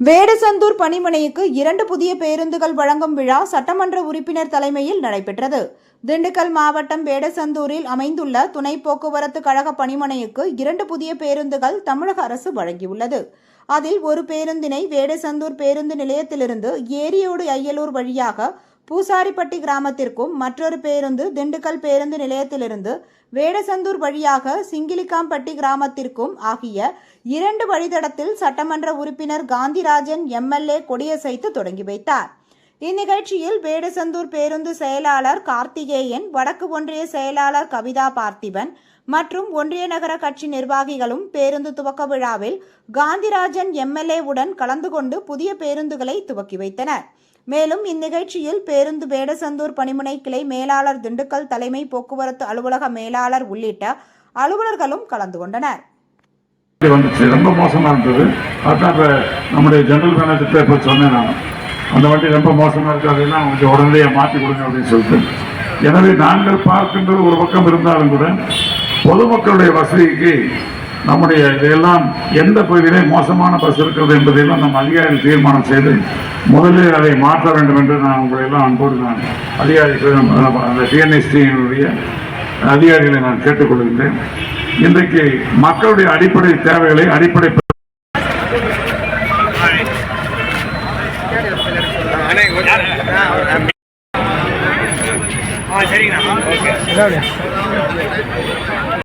வேடசந்தூர் பணிமனைக்கு இரண்டு புதிய பேருந்துகள் வழங்கும் விழா சட்டமன்ற உறுப்பினர் தலைமையில் நடைபெற்றது. திண்டுக்கல் மாவட்டம் வேடசந்தூரில் அமைந்துள்ள துணை போக்குவரத்து கழக பணிமனைக்கு இரண்டு புதிய பேருந்துகள் தமிழக அரசு வழங்கியுள்ளது. அதில் ஒரு பேருந்தினை வேடசந்தூர் பேருந்து நிலையத்திலிருந்து ஏரியோடு ஐயலூர் வழியாக பூசாரிப்பட்டி கிராமத்திற்கும் மற்றொரு பேருந்து திண்டுக்கல் பேருந்து நிலையத்திலிருந்து வேடசந்தூர் வழியாக சிங்கிலிக்காம்பட்டி கிராமத்திற்கும் ஆகிய இரண்டு வழித்தடத்தில் சட்டமன்ற உறுப்பினர் காந்திராஜன் எம்எல்ஏ கொடியசைத்து தொடங்கி வைத்தார். இந்நிகழ்ச்சியில் வேடசந்தூர் பேருந்து செயலாளர் கார்த்திகேயன் வடக்கு ஒன்றிய செயலாளர் கவிதா பார்த்திபன் மற்றும் ஒன்றிய நகர கட்சி நிர்வாகிகளும் பேருந்து துவக்க விழாவில் காந்திராஜன் எம்எல்ஏ உடன் கலந்து கொண்டு புதிய பேருந்துகளை துவக்கி வைத்தனர். மேலும் இந்நிகழ்ச்சியில் பேருந்து வேடசந்தூர் பணிமுனை கிளை மேலாளர் திண்டுக்கல் தலைமை போக்குவரத்து அலுவலக மேலாளர் உள்ளிட்ட அலுவலர்களும் கலந்து கொண்டனர். வந்துச்சு. ரொம்ப மோசமாக இருந்தது. அதான் இப்போ நம்முடைய ஜெனரல் மேனேஜர்கிட்ட இப்போ சொன்னேன் நான். அந்த வண்டி ரொம்ப மோசமாக இருக்கு. அதெல்லாம் கொஞ்சம் உடனடியாக மாற்றி கொடுங்க அப்படின்னு சொல்லிட்டு. எனவே நாங்கள் பார்க்கின்ற ஒரு பக்கம் இருந்தாலும் கூட பொதுமக்களுடைய வசதிக்கு நம்முடைய இதெல்லாம் எந்த பகுதியிலே மோசமான பஸ் இருக்கிறது என்பதையெல்லாம் நம் அதிகாரிகள் தீர்மானம் செய்து முதலில் அதை மாற்ற வேண்டும் என்று நான் உங்களையெல்லாம் அன்போடு நான் அதிகாரிகள் அந்த டிஎன்எஸ்டியினுடைய அதிகாரிகளை நான் கேட்டுக்கொள்கின்றேன். இன்றைக்கு மக்களுடைய அடிப்படை தேவைகளை அடிப்படை Gracias.